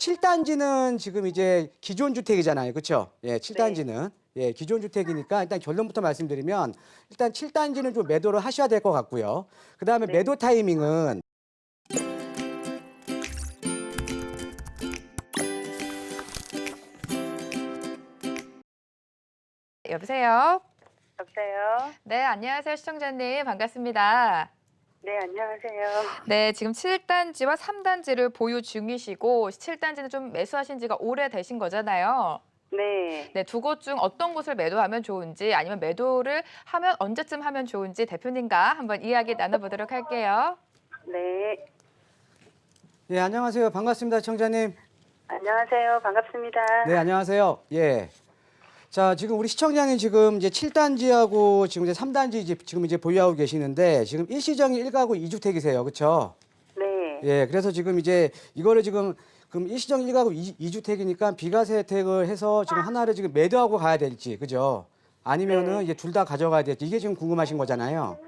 7단지는 지금 이제 기존 주택이잖아요. 그렇죠? 예, 7단지는. 예, 기존 주택이니까 일단 결론부터 말씀드리면 일단 7단지는 좀 매도를 하셔야 될 것 같고요. 그다음에 네. 매도 타이밍은 여보세요. 여보세요. 네, 안녕하세요. 시청자님. 반갑습니다. 네, 안녕하세요. 네, 지금 7단지와 3단지를 보유 중이시고 7단지는 좀 매수하신 지가 오래되신 거잖아요. 네. 네, 두 곳 중 어떤 곳을 매도하면 좋은지 아니면 매도를 하면 언제쯤 하면 좋은지 대표님과 한번 이야기 나눠보도록 할게요. 네. 예, 안녕하세요. 반갑습니다, 청자님. 안녕하세요. 반갑습니다. 네, 안녕하세요. 예. 자, 지금 우리 시청자님 지금 이제 7단지하고 지금 이제 3단지 이제 지금 이제 보유하고 계시는데 지금 일시적인 1가구 2주택이세요. 그렇죠? 네. 예, 그래서 지금 이제 이거를 지금 그럼 일시적 1가구 2, 주택이니까 비과세 혜택을 해서 지금 하나를 지금 매도하고 가야 될지, 그죠? 아니면은 네. 이제 둘 다 가져가야 될지 이게 지금 궁금하신 거잖아요.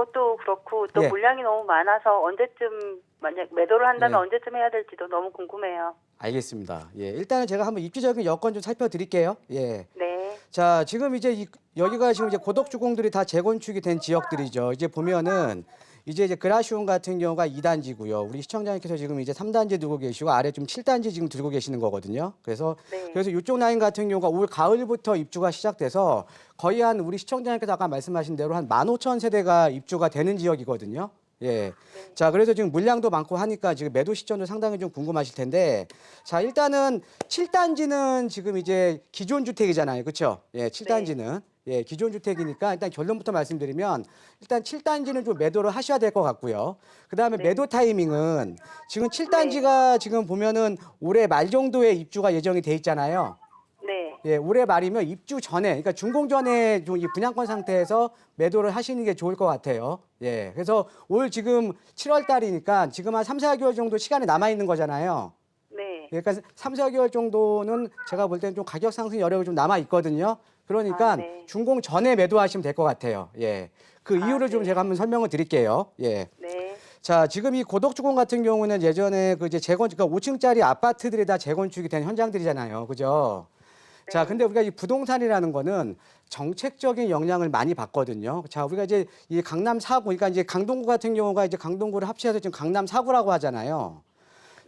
네, 그것도 그렇고 또 예. 물량이 너무 많아서 언제쯤 만약 매도를 한다면 예. 언제쯤 해야 될지도 너무 궁금해요. 알겠습니다. 예, 일단은 제가 한번 입지적인 여건 좀 살펴드릴게요. 예. 네. 자, 지금 이제 이, 여기가 지금 이제 고덕주공들이 다 재건축이 된 지역들이죠. 이제 보면은 이제 이제 그라시온 같은 경우가 2단지고요. 우리 시청자님께서 지금 이제 3단지 두고 계시고 아래 좀 7단지 지금 들고 계시는 거거든요. 그래서 네. 그래서 이쪽 라인 같은 경우가 올 가을부터 입주가 시작돼서 거의 한 우리 시청자님께서 아까 말씀하신 대로 한 15,000 세대가 입주가 되는 지역이거든요. 예. 자, 그래서 지금 물량도 많고 하니까 지금 매도 시점도 상당히 좀 궁금하실 텐데 자, 일단은 7단지는 지금 이제 기존 주택이잖아요. 그렇죠? 예, 7단지는 예, 기존 주택이니까 일단 결론부터 말씀드리면 일단 7단지는 좀 매도를 하셔야 될 것 같고요. 그다음에 네. 매도 타이밍은 지금 7단지가 지금 보면은 올해 말 정도에 입주가 예정이 돼 있잖아요. 네. 예, 올해 말이면 입주 전에, 그러니까 준공 전에 좀 이 분양권 상태에서 매도를 하시는 게 좋을 것 같아요. 예, 그래서 올 지금 7월 달이니까 지금 한 3, 4개월 정도 시간이 남아 있는 거잖아요. 네. 예, 그러니까 3, 4개월 정도는 제가 볼 때는 좀 가격 상승 여력이 좀 남아 있거든요. 그러니까 아, 네. 준공 전에 매도하시면 될 것 같아요. 예. 그 아, 이유를 좀 네. 제가 한번 설명을 드릴게요. 예. 네. 자, 지금 이 고덕주공 같은 경우는 예전에 그 이제 재건축, 그러니까 5층짜리 아파트들이 다 재건축이 된 현장들이잖아요. 그죠? 자, 근데 우리가 이 부동산이라는 거는 정책적인 영향을 많이 받거든요. 자, 우리가 이제 이 강남 4구, 그러니까 이제 강동구 같은 경우가 이제 강동구를 합치해서 지금 강남 4구라고 하잖아요.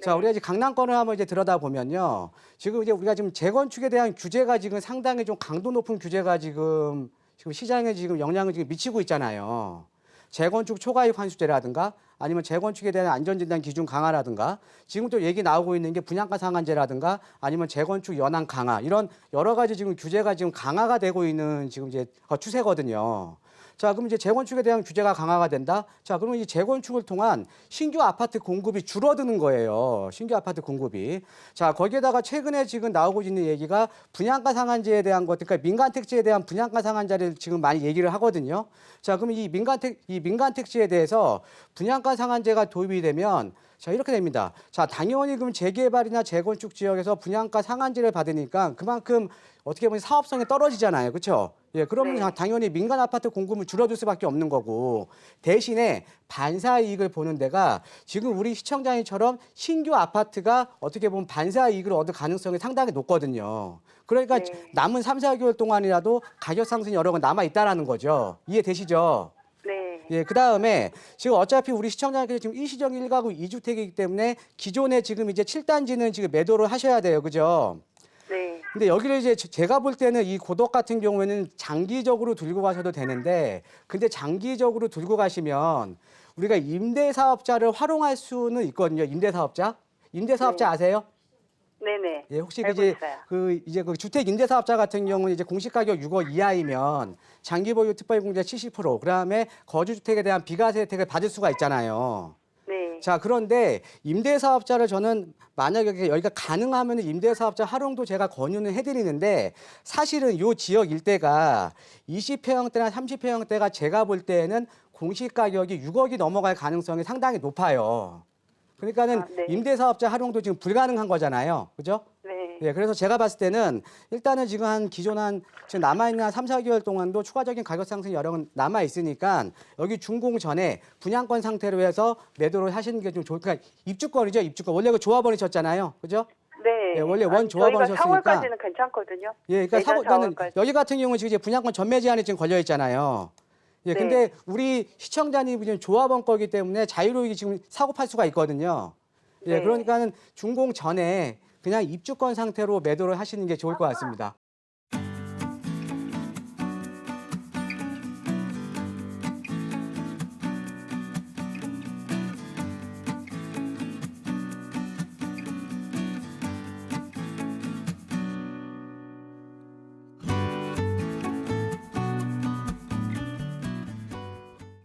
자, 네. 우리가 이제 강남권을 한번 이제 들여다 보면요. 지금 이제 우리가 지금 재건축에 대한 규제가 지금 상당히 좀 강도 높은 규제가 지금 지금 시장에 지금 영향을 지금 미치고 있잖아요. 재건축 초과이익 환수제라든가 아니면 재건축에 대한 안전진단 기준 강화라든가 지금 또 얘기 나오고 있는 게 분양가 상한제라든가 아니면 재건축 연한 강화 이런 여러 가지 지금 규제가 지금 강화가 되고 있는 지금 이제 어, 추세거든요. 자, 그럼 이제 재건축에 대한 규제가 강화가 된다. 자, 그러면 이 재건축을 통한 신규 아파트 공급이 줄어드는 거예요. 신규 아파트 공급이. 자, 거기에다가 최근에 지금 나오고 있는 얘기가 분양가 상한제에 대한 것, 그러니까 민간 택지에 대한 분양가 상한제를 지금 많이 얘기를 하거든요. 자, 그럼 이 민간 택, 이 민간 택지에 대해서 분양가 상한제가 도입이 되면 자, 이렇게 됩니다. 자, 당연히 그럼 재개발이나 재건축 지역에서 분양가 상한제를 받으니까 그만큼 어떻게 보면 사업성이 떨어지잖아요. 그렇죠? 예, 그러면 네. 당연히 민간 아파트 공급은 줄어들 수밖에 없는 거고 대신에 반사 이익을 보는 데가 지금 우리 시청자님처럼 신규 아파트가 어떻게 보면 반사 이익을 얻을 가능성이 상당히 높거든요. 그러니까 네. 남은 3, 4개월 동안이라도 가격 상승 여력은 남아 있다라는 거죠. 이해 되시죠? 네. 예, 그 다음에 지금 어차피 우리 시청자님께서 지금 일시적 1가구 2주택이기 때문에 기존에 지금 이제 7단지는 지금 매도를 하셔야 돼요. 그죠? 네. 근데 여기를 이제 제- 제가 볼 때는 이 고덕 같은 경우에는 장기적으로 들고 가셔도 되는데 근데 장기적으로 들고 가시면 우리가 임대 사업자를 활용할 수는 있거든요. 임대 사업자. 임대 사업자 네. 아세요? 네네. 예, 혹시 알고 이제 있어요. 그 이제 그 주택 임대 사업자 같은 경우는 이제 공시 가격 6억 이하이면 장기 보유 특별 공제 70%, 그다음에 거주 주택에 대한 비과세 혜택을 받을 수가 있잖아요. 네. 자, 그런데 임대 사업자를 저는 만약에 여기가 가능하면 임대 사업자 활용도 제가 권유는 해드리는데 사실은 요 지역 일대가 20평형대나 30평형대가 제가 볼 때에는 공시 가격이 6억이 넘어갈 가능성이 상당히 높아요. 그러니까는 아, 네. 임대 사업자 활용도 지금 불가능한 거잖아요. 그죠? 네. 예, 그래서 제가 봤을 때는 일단은 지금 한 기존 한 지금 남아 있는 한 3, 4개월 동안도 추가적인 가격 상승 여력은 남아 있으니까 여기 준공 전에 분양권 상태로 해서 매도를 하시는 게 좀 좋을 그러니까 입주권이죠, 입주권. 원래 그 조합원이셨잖아요. 그죠? 네. 예, 원래 원 아니, 조합원 저희가 하셨으니까. 4월까지는 괜찮거든요. 예, 그러니까 내년 사고 그러니까 4월까지. 여기 같은 경우는 지금 이제 분양권 전매 제한이 지금 걸려 있잖아요. 예, 네. 근데 우리 시청자님 지금 조합원 거기 때문에 자유로이 지금 사고 팔 수가 있거든요. 예, 네. 그러니까는 준공 전에 그냥 입주권 상태로 매도를 하시는 게 좋을 것 같습니다.